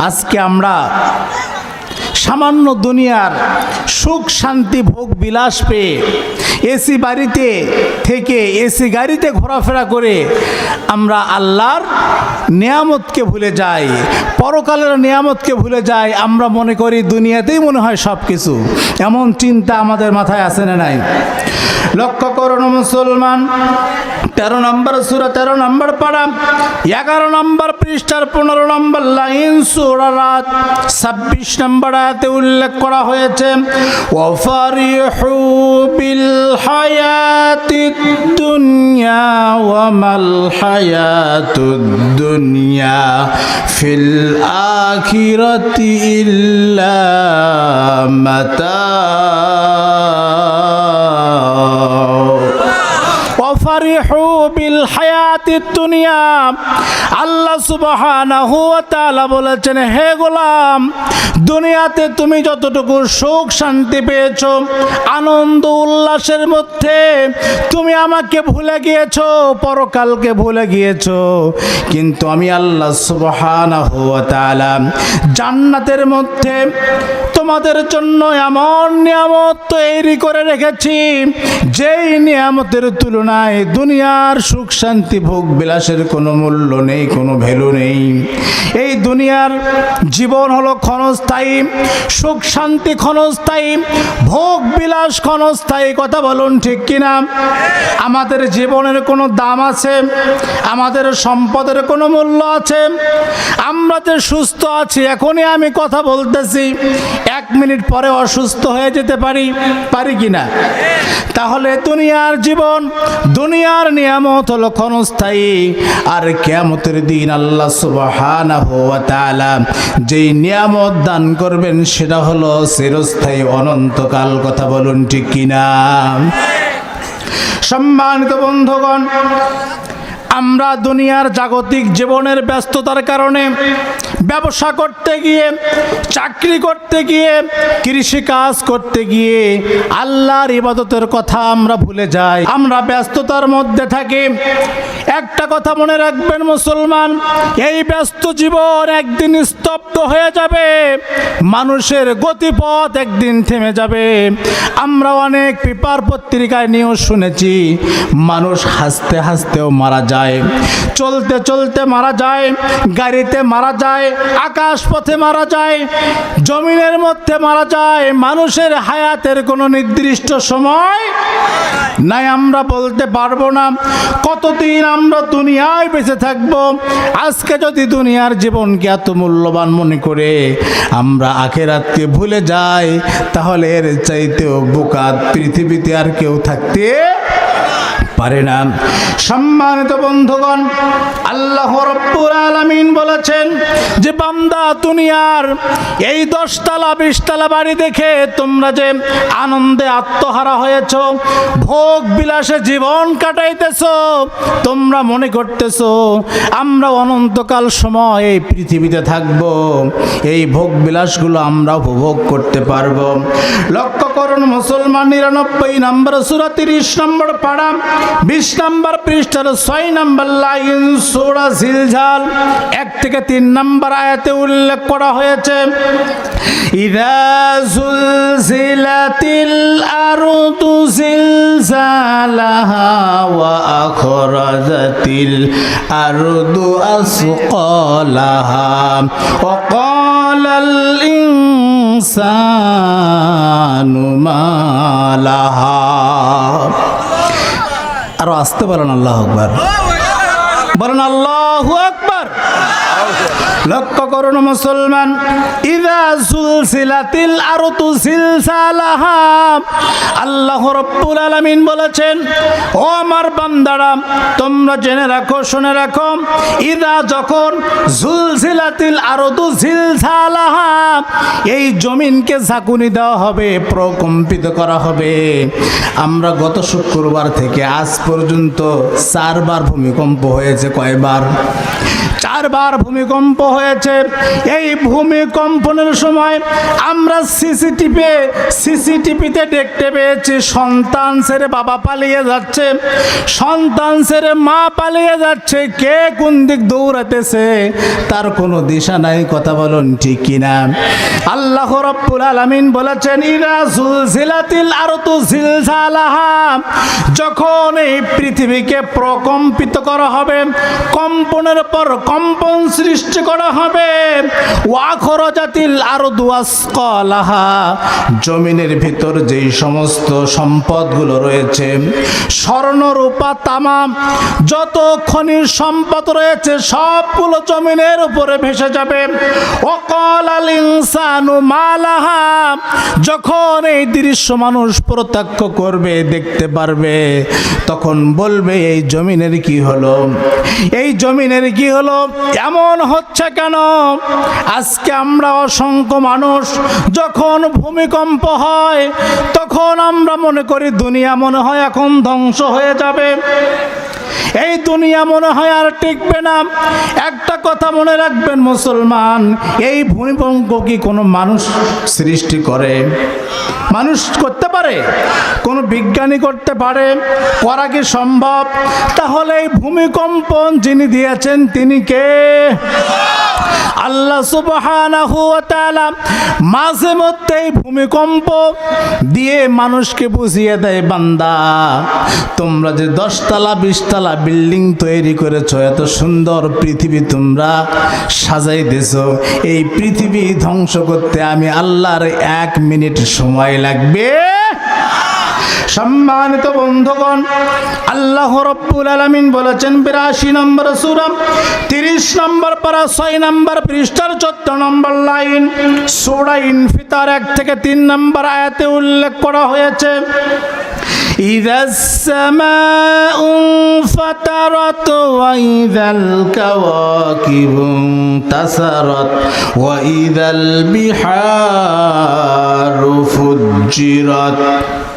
আজকে আমরা সামান্য দুনিয়ার সুখ শান্তি ভোগ বিলাস পেয়ে এসি বাড়িতে থেকে এসি গাড়িতে ঘোরাফেরা করে আমরা আল্লাহর নিয়ামতকে ভুলে যাই, পরকালের নিয়ামতকে ভুলে যাই, আমরা মনে করি দুনিয়াতেই মনে হয় সব কিছু এমন চিন্তা আমাদের মাথায় আসে না নাই। লক্ষ্য করুন মুসলমান, তেরো নম্বর সুরা, তেরো নম্বর পাড়া এগারো নম্বর পৃষ্ঠার পনেরো নম্বর লাইন সুরা রাত, ছাব্বিশ নম্বর আয়াতে উল্লেখ করা হয়েছে ওয়াফারিহু বিল হায়াতি দুনিয়া ওয়ামাল হায়াতুদ দুনিয়া ফিল আখিরাতি ইল্লা মাতা ওয়াফারিহু বিল হায়াতিদ দুনিয়া আল্লাহ সুবহানাহু বলেছেন, হে গোলাম, দুনিয়াতে তুমি যতটুকু সুখ শান্তি পেয়েছ, আনন্দ উল্লাসের মধ্যে তুমি আমাকে ভুলে গিয়েছো, পরকালকে ভুলে গিয়েছো। কিন্তু আমি আল্লাহ সুবহানাহু ওয়া তাআলা জান্নাতের মধ্যে তোমাদের জন্য এমন নিয়ামত তৈরি করে রেখেছি, যেই নিয়ামতের তুলনায় দুনিয়ার সুখ শান্তি ভোগ বিলাসের কোনো মূল্য নেই, কোনো ভ্যালু নেই। এই দুনিয়ার জীবন হলো ক্ষণস্থায়ী, সুখ শান্তি ক্ষণস্থায়ী, ভোগ বিলাস ক্ষণস্থায়ী, কথা বলুন ঠিক কিনা? আমাদের জীবনের কোনো দাম আছে, আমাদের সম্পদের কোনো মূল্য আছে, আমরা যে সুস্থ আছি, এখনই আমি কথা বলতেছি। মিনিট পরে অসুস্থ হয়ে যেতে পারি পারি কি না তাহলে দুনিয়ার জীবন, দুনিয়ার নিয়ামত হলো ক্ষণস্থায়ী। আর কেয়ামতের দিন আল্লাহ তাআলা যেই নিয়ামত দান করবেন সেটা হলো চিরস্থায়ী অনন্তকাল, কথা বলুন ঠিক কিনা? সম্মানিত বন্ধুগণ, আমরা দুনিয়ার জাগতিক জীবনের ব্যস্ততার কারণে ব্যবসা করতে গিয়ে, চাকরি করতে গিয়ে কৃষি কাজ করতে গিয়ে আল্লাহর ইবাদতের কথা আমরা ভুলে যাই। আমরা ব্যস্ততার মধ্যে থাকি। একটা কথা মনে রাখবেন মুসলমান, এই ব্যস্ত জীবন একদিন স্তব্ধ হয়ে যাবে। মানুষের গতিপথ একদিন থেমে যাবে। আমরা অনেক পেপার পত্রিকায় নিউজ শুনেছি, মানুষ হাসতে হাসতেও মারা যায়। চলতে চলতে মারা যায়, গাড়িতে মারা যায় আকাশ পথে মারা যায়, জমিনের মধ্যে মারা যায়, মানুষের হায়াতের কোনো নির্দিষ্ট সময় নাই, আমরা বলতে পারব না। কতদিন আমরা দুনিয়ায় বেঁচে থাকব? আজকে যদি দুনিয়ার জীবনকে এত মূল্যবান মনে করে আমরা আখেরাতকে ভুলে যাই, তাহলে এর চাইতেও বোকা পৃথিবীতে আর কেউ থাকতে পারে না। সম্মানিত বন্ধুগণ, আল্লাহ রব্বুল আলামিন বলেছেন যে, বান্দা, দুনিয়ার এই দশতলা, বিশতলা বাড়ি দেখে তোমরা যে আনন্দে আত্মহারা হয়েছ, ভোগ বিলাসে জীবন কাটাইতেছ, তোমরা মনে করতেছ, আমরা অনন্তকাল সময় এই পৃথিবীতে থাকব, এই ভোগ বিলাসগুলো আমরা উপভোগ করতে পারব। লক্ষ্য করুন, মুসলমান নিরানব্বই নম্বর, সুরা তিরিশ নম্বর পাড়া বিশ নম্বর পৃষ্ঠার ছয় নম্বর লাইন সোড়া ঝিলঝাল এক থেকে তিন নম্বর আয়াতে উল্লেখ করা হয়েছে, ইদা জুলজিলাতিল আরদু জিলজালাহা ওয়া আখরাজাতিল আরদু আসqalaha ওয়া ক্বালাল ইনসানু মা লাহা আরও আসতে বলেন আল্লাহ আকবর। বলেন আল্লাহ লক্ষ্য করুন মুসলমান, ইদা সুলসিলাতিল আরতু সিলসালাহা। আল্লাহ রব্বুল আলামিন বলেছেন, ও আমার বান্দারা, তোমরা জেনে রাখো, শুনে রাখো, ইদা যখন জুলসিলাতিল আরতু সিলসালাহা, এই জমিনকে ঝাঁকুনি দেওয়া হবে, প্রকম্পিত করা হবে। আমরা গত শুক্রবার থেকে আজ পর্যন্ত চারবার ভূমিকম্প হয়েছে কয়বার? চারবার ভূমিকম্প হয়েছে। এই ভূমিকম্পনের সময় আমরা সিসিটিভি সিসিটিভিতে দেখতে পেয়েছি, সন্তান ছেড়ে বাবা পালিয়ে যাচ্ছে। সন্তান ছেড়ে মা পালিয়ে যাচ্ছে, কে কোন দিক দৌড়াতেছে, তার কোনো দিশা নাই, কথা বলুন ঠিক কিনা? আল্লাহ রব্বুল আলামিন বলেছেন ইরা জুলজিলাতিল জিলজালাহা। যখন এই পৃথিবীকে প্রকম্পিত করা হবে, কম্পনের পর কম্পন সৃষ্টি করা হবে। ওয়াখর জাতিল আরও দুয়াসকলাহা জমিনের ভিতর যেই সমস্ত সম্পদগুলো রয়েছে স্বর্ণ রূপা তামাম, যত খনির সম্পদ রয়েছে, সবগুলো জমিনের উপরে ভেসে যাবে। অকল আল ইনসানু মালাহা। যখন এই দৃশ্য মানুষ প্রত্যক্ষ করবে, দেখতে পারবে, তখন বলবে, এই জমিনের কি হলো? এই জমিনের কি হলো? এমন হচ্ছে কেন? আজকে আমরা অসংখ্য মানুষ যখন ভূমিকম্প হয়, তখন আমরা মনে করি দুনিয়া মনে হয় এখন ধ্বংস হয়ে যাবে। এই দুনিয়া মনে হয় আর টিকবে না। একটা কথা মনে রাখবেন মুসলমান, এই ভূমিকম্প কি কোনো মানুষ সৃষ্টি করে? মানুষ করতে পারে? কোনো বিজ্ঞানী করতে পারে? করা কি সম্ভব? তাহলে এই ভূমিকম্প যিনি দিয়েছেন, তিনি কে? আল্লাহ তাআলা মাঝে মধ্যে এই ভূমিকম্প দিয়ে মানুষকে বুঝিয়ে দেয়, বান্দা, তোমরা যে দশতলা, বিশতলা বিল্ডিং তৈরি করেছ, এত সুন্দর পৃথিবী তোমরা সাজাইতেছ এই পৃথিবী ধ্বংস করতে আমি আল্লাহর এক মিনিট সময় লাগবে। সম্মানিত বন্ধুগণ আল্লাহ রব্বুল আলমিন বলেছেন বিরাশি নম্বর সুরম তিরিশ নম্বর পারা ছয় নম্বর পৃষ্ঠার চোদ্দ নম্বর লাইন সোড়া ইনফিতার এক থেকে তিন নম্বর আয়াতে উল্লেখ করা হয়েছে إذا السماء انفطرت وإذا الكواكب انتصرت وإذا البحار فجرت إذا السماء انفطرت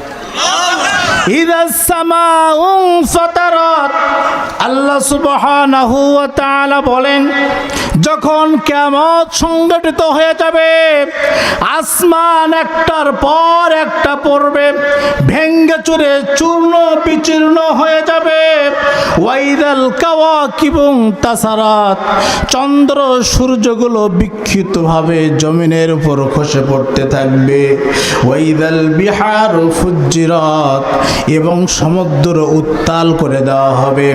আল্লাহ সুবহানাহু ওয়া তাআলা বলেন যখন কিয়ামত সংগঠিত হয়ে যাবে, আসমান একটার পর একটা পড়বে, ভেঙ্গে চুরে চূর্ণ বিচূর্ণ হয়ে যাবে। ওয়াইদাল কাওয়াকিবুং তাসারাত, চন্দ্র সূর্যগুলো বিক্ষিপ্তভাবে জমিনের উপর খসে পড়তে থাকবে। ওয়াইদাল বিহার ফুজ্জিরাত, এবং সমুদ্র উত্তাল করে দেওয়া হবে।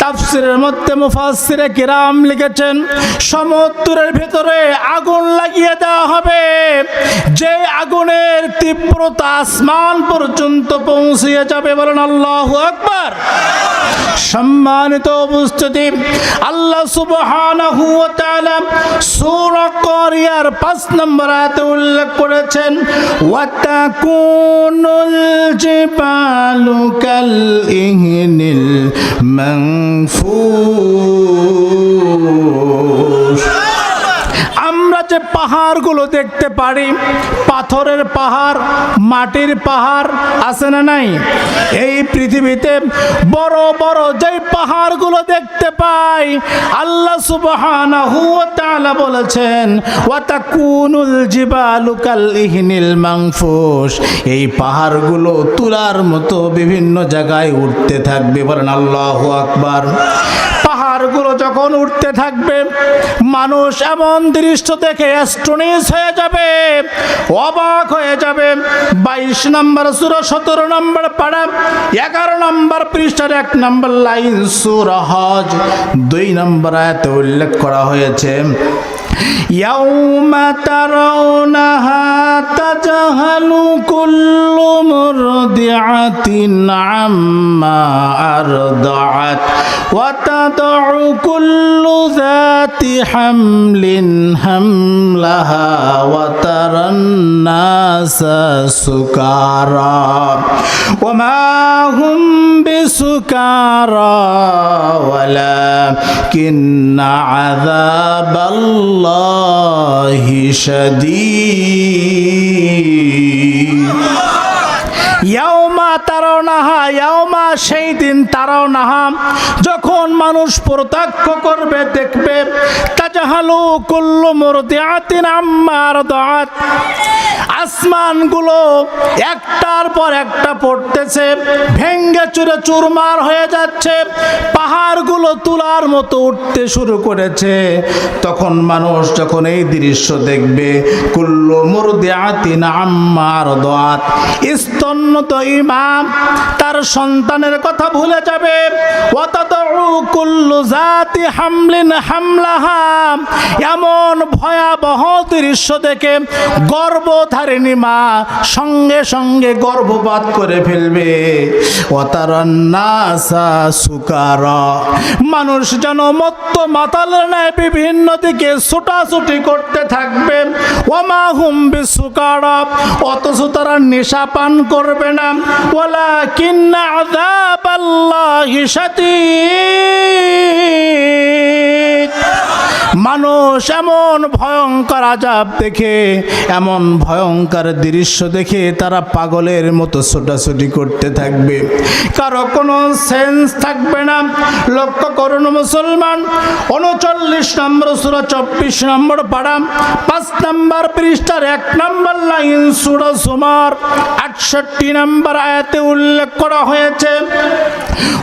তাফসিরের মধ্যে মুফাসসিরে কিরাম লিখেছেন সমুদ্রের ভেতরে আগুন লাগিয়ে দেওয়া হবে। যে আগুনের তীব্রতা আসমান পর্যন্ত পৌঁছিয়ে যাবে বলেন আল্লাহ আকবার। সম্মানিত উপস্থিতি, আল্লাহ সুবহানাহু ওয়া তাআলা সূরা করিয়ার 5 নম্বর আয়াতে উল্লেখ করেছেন ওয়া তাকুনুল জিবালু কাল ইহনিল আমরা যে পাহাড়গুলো দেখতে পারি, পাথরের পাহাড়, মাটির পাহাড় আছে না নাই? এই পৃথিবীতে বড় বড় যে পাহাড়গুলো দেখতে পাই, আল্লাহ সুবহানাহু বলেছেন, ওয়া তাকুনুল জিবালু মানফুস এই পাহাড়গুলো তুলার মতো বিভিন্ন জায়গায় উঠতে থাকবে। বলেন আল্লাহু আকবার। পাহাড়গুলো যখন উঠতে থাকবে, মানুষ এমন দৃশ্য দেখে অ্যাস্ট্রোনিস হয়ে যাবে, অবাক হয়ে যাবে। বাইশ নম্বর সুর, সতেরো নম্বর পাড়া এগারো নম্বর পৃষ্ঠার এক নম্বর লাইন সুর হজ। দুই নম্বর আয়তে উল্লেখ করা হয়েছে يوم ترونها تجهل كل مرضعة عما أرضعت وتضع كل ذات حمل حملها وترى الناس سكارى وما هم بسكارى ولكن عذاب الله شديد ইয়াউমা তারাও নাহা ইয়াউমা সেই দিন তারাও নাহা যখন মানুষ প্রত্যক্ষ করবে দেখবে তাজাহালু কুল্লু মুরদিআতিন আম্মা আরদাআত আসমানগুলো একটার পর একটা পড়তেছে, ভেঙ্গে চুরে চুরমার হয়ে যাচ্ছে, পাহাড়গুলো তুলার মতো উঠতে শুরু করেছে। তখন মানুষ যখন এই দৃশ্য দেখবে, কুল্লু মুরদিআতিন আম্মা আরদাআত স্তন্নত ইমাম তার সন্তানের কথা ভুলে যাবে। ওয়াতাদউ কুল্লু জাতি হামলিন হামলাহা। এমন ভয়াবহ দৃশ্য দেখে গর্ভধারিণী মা সঙ্গে সঙ্গে গর্ভপাত করে ফেলবে। মানুষ যেন মত্ত মাতাল বিভিন্ন দিকে ছুটাছুটি করতে থাকবে। ওমা হুম বিসুকার, অথচ তারা নেশা পান করবে না। ওলা কিন্না আল্লাহি মানুষ এমন ভয়ঙ্কর আজাব দেখে, এমন ভয়ঙ্কর দৃশ্য দেখে তারা পাগলের মতো ছোটাছুটি করতে থাকবে। কারও কোনো সেন্স থাকবে না। লক্ষ্য করুন মুসলমান, উনচল্লিশ নম্বর সুরা, চব্বিশ নম্বর পাড়া পাঁচ নম্বর পৃষ্ঠার এক নম্বর লাইন সুরা সুমার আটষট্টি নম্বর আয়াতে উল্লেখ করা হয়েছে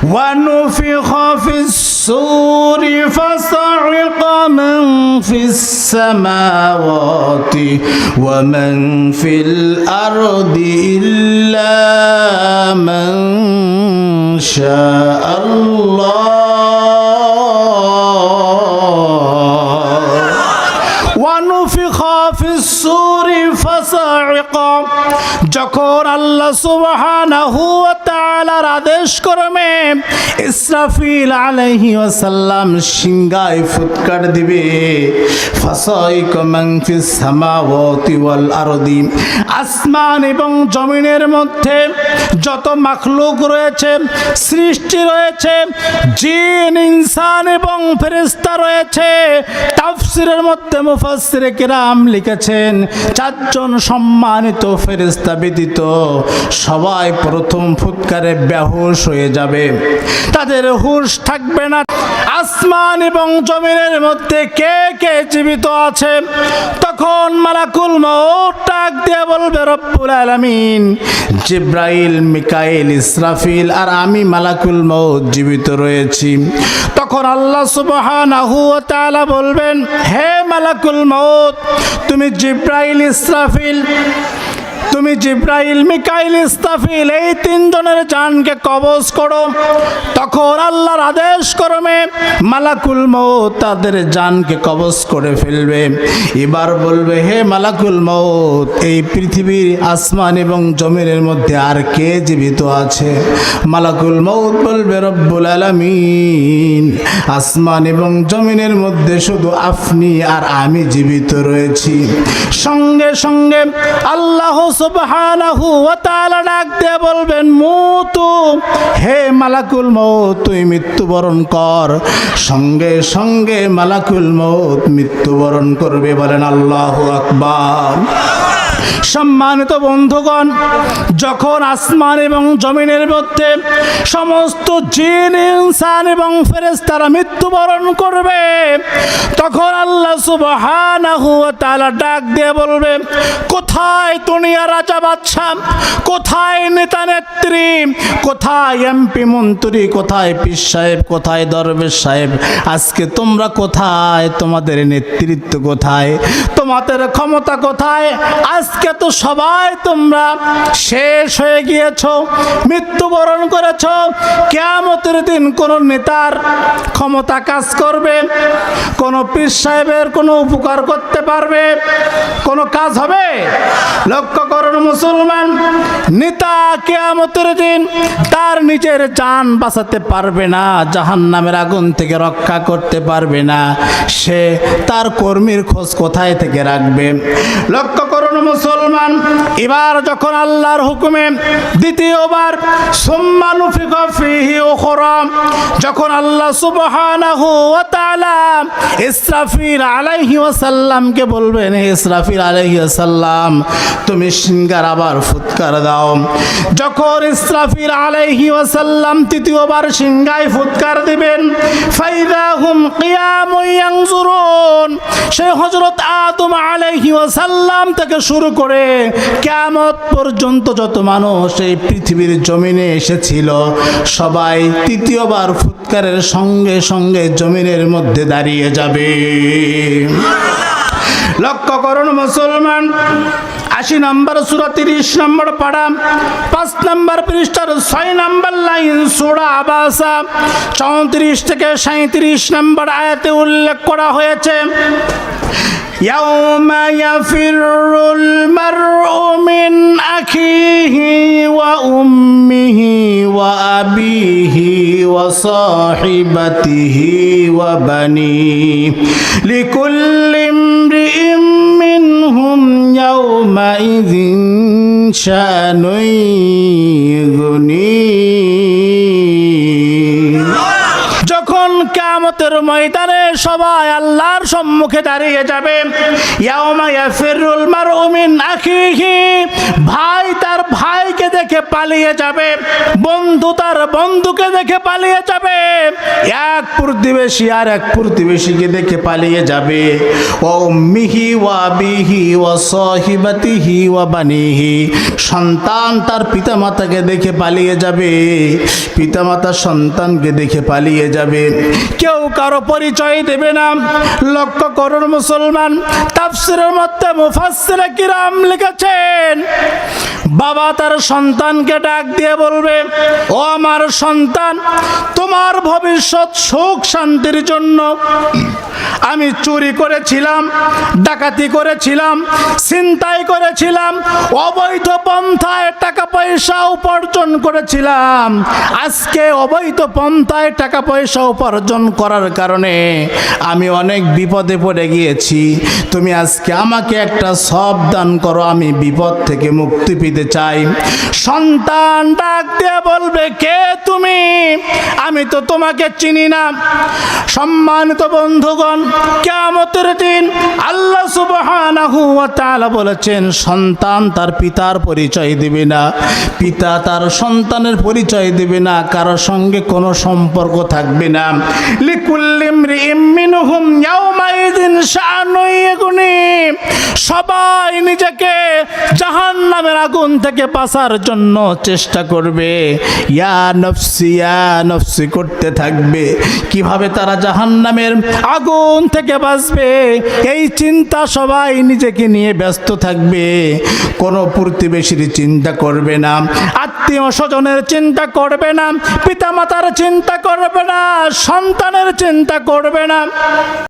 ونفخ في السور فصعق من في السماوات ومن في الأرض إلا من شاء الله যখন আল্লাহ সুবহানাহু ওয়া তাআলার আদেশ করবে ইসরাফিল আলাইহি ওয়াসাল্লাম সিংগায় ফুৎকার দিবে, ফাসাইক মান ফিস সামাওয়াতি ওয়াল আরদি আসমান এবং জমিনের মধ্যে যত মাখলুক রয়েছে, সৃষ্টি রয়েছে, জিন, ইনসান এবং ফেরেশতা রয়েছে, তাফসিরের মধ্যে মুফাসসিরে কিরাম লিখেছেন, চারজন সম্মানিত ফেরেশতা ব্যতীত সবাই প্রথম ফুৎকারে বেহুশ হয়ে যাবে। তাদের হুশ থাকবে না। আসমান এবং জমিনের মধ্যে কে কে জীবিত আছে? তখন মালাকুল মৌত ডাক দিয়ে বলবে, রব্বুল আলামিন, জিব্রাইল, মিকাইল, ইসরাফিল আর আমি মালাকুল মৌত জীবিত রয়েছি। তখন আল্লাহ সুবহানাহু ওয়া তাআলা বলবেন, হে মালাকুল মৌত তুমি জিব্রাইল, ইসরাফিল তুমি জিব্রাইল, মিকাইল, ইস্তাফিল, এই তিনজনের জানকে কবজ করো। তখন আল্লাহর আদেশ করমে মালাকুল মৌত তাদের জানকে কবজ করে ফেলবে। এবার বলবে, হে মালাকুল মৌত এই পৃথিবীর আসমান এবং জমিনের মধ্যে আর কে জীবিত আছে? মালাকুল মৌত বলবে, রব্বুল আলামিন। আসমান এবং জমিনের মধ্যে শুধু আপনি আর আমি জীবিত রয়েছি। সঙ্গে সঙ্গে আল্লাহ সুবহানাহু ওয়া তাআলা ডাক দিয়ে বলবেন হে মালাকুল মউত, তুই মৃত্যুবরণ কর। সঙ্গে সঙ্গে মালাকুল মউত মৃত্যুবরণ করবে বলেন আল্লাহু আকবার। সম্মানিত বন্ধুগণ, যখন আসমান এবং জমিনের মধ্যে সমস্ত জিন, ইনসান এবং ফেরেশতারা মৃত্যুবরণ করবে, তখন আল্লাহ তাআলা ডাক দিয়ে বলবে, কোথায় দুনিয়া রাজা বাদশা কোথায় নেতা নেত্রী? কোথায় এমপি মন্ত্রী? কোথায় পীর সাহেব? কোথায় দরবেশ সাহেব? আজকে তোমরা কোথায়? তোমাদের নেতৃত্ব কোথায়? তোমাদের ক্ষমতা কোথায়? আজকে তো সবাই তোমরা শেষ হয়ে গিয়েছ, মৃত্যুবরণ করেছ। কেমতের দিন কোন নেতার ক্ষমতা কাজ করবে, কোন পীর সাহেবের কোনো উপকার করতে পারবে, কোনো কাজ হবে? লক্ষ্য করুন মুসলমান, নেতা কেয়ামতের দিন তার নিজের জান বাঁচাতে পারবে না জাহান নামের আগুন থেকে রক্ষা করতে পারবে না। সে তার কর্মীর খোঁজ কোথায় থেকে রাখবে? লক্ষ্য করুন মুসলমান, এবার যখন আল্লাহর হুকুমে দ্বিতীয়বার সুম্মানুফিক ফিহি উখরা, যখন আল্লাহ সুবহানাহু ওয়া তাআলা ইসরাফিল আলাইহি ওয়াসাল্লামকে বলবেন, হে ইসরাফিল আলাইহি ওয়াসাল্লাম, তুমি সিঙ্গার আবার ফুৎকার দাও। যখন ইসরাফিল আলাইহি ওয়াসাল্লাম তৃতীয়বার সিংগায় ফুৎকার দিবেন, ফাইদা হুম কিয়ামুন ইয়ানজুরুন সেই হযরত আদম আলাইহি ওয়াসাল্লাম থেকে শুরু করে কিয়ামত পর্যন্ত যত মানুষ এই পৃথিবীর জমিনে এসেছিল, সবাই তৃতীয়বার ফুৎকারের সঙ্গে সঙ্গে জমিনের মধ্যে দাঁড়িয়ে যাবে। লক্ষ্য করুন মুসলমান, আশি নম্বর সুরা, তিরিশ নম্বর পাড়া, পাঁচ নম্বর পৃষ্ঠার ছয় নম্বর লাইন সুরা আবাসা, চৌত্রিশ থেকে সাঁত্রিশ নম্বর আয়াতে উল্লেখ করা হয়েছে يوم يفر المرء من أخيه وأمه وأبيه وصاحبته وبنيه لكل امرئ منهم يومئذ شأن কামতের ময়দানে সবাই আল্লাহর সম্মুখে দাঁড়িয়ে যাবে। ভাই তার ভাইকে দেখে পালিয়ে যাবে, বন্ধু তার বন্ধুকে দেখে পালিয়ে যাবে। এক প্রতিবেশী আর এক প্রতিবেশীকে দেখে পালিয়ে যাবে। ও মিহি ওয়া বিহি ওয়া ওয়া বানিহি। সন্তান তার পিতামাতাকে দেখে পালিয়ে যাবে। পিতামাতা সন্তানকে দেখে পালিয়ে যাবে। কেউ কারও পরিচয় দেবে না। লক্ষ্য করুন মুসলমান, তাফসিরের মধ্যে মুফাসসিরে কিরাম লিখেছেন, বাবা তার সন্তানকে ডাক দিয়ে বলবে, ও আমার সন্তান, তোমার ভবিষ্যৎ সুখ শান্তির জন্য। আমি চুরি করেছিলাম, ডাকাতি করেছিলাম, ছিনতাই করেছিলাম, অবৈধ পন্থায় টাকা পয়সা উপার্জন করেছিলাম। আজকে অবৈধ পন্থায় টাকা পয়সা উপার্জন করার কারণে আমি অনেক বিপদে পড়ে গিয়েছি। তুমি আজকে আমাকে একটা সব দান করো, আমি বিপদ থেকে মুক্তি পেতে চাই। সন্তান ডাক দিয়ে বলবে, কে তুমি? আমি তো তোমাকে চিনি না। সম্মানিত বন্ধুগণ কেমতের দিন আল্লাহ তাআলা বলেছেন, সন্তান তার পিতার পরিচয় দিবে না। পিতা তার সন্তানের পরিচয় দিবে না কারোর সঙ্গে কোনো সম্পর্ক থাকবে না। সবাই নিজেকে জাহান্নামের আগুন থেকে বাঁচার জন্য চেষ্টা করবে। ইয়া নফসি ইয়া নফসি করতে থাকবে? কীভাবে তারা জাহান্নামের আগুন থেকে বাঁচবে? এই চিন্তা সবাই নিজেকে নিয়ে ব্যস্ত থাকবে। কোনো প্রতিবেশীর চিন্তা করবে না, আত্মীয় স্বজনের চিন্তা করবে না, পিতামাতার চিন্তা করবে না, সন্তানের চিন্তা করবে না।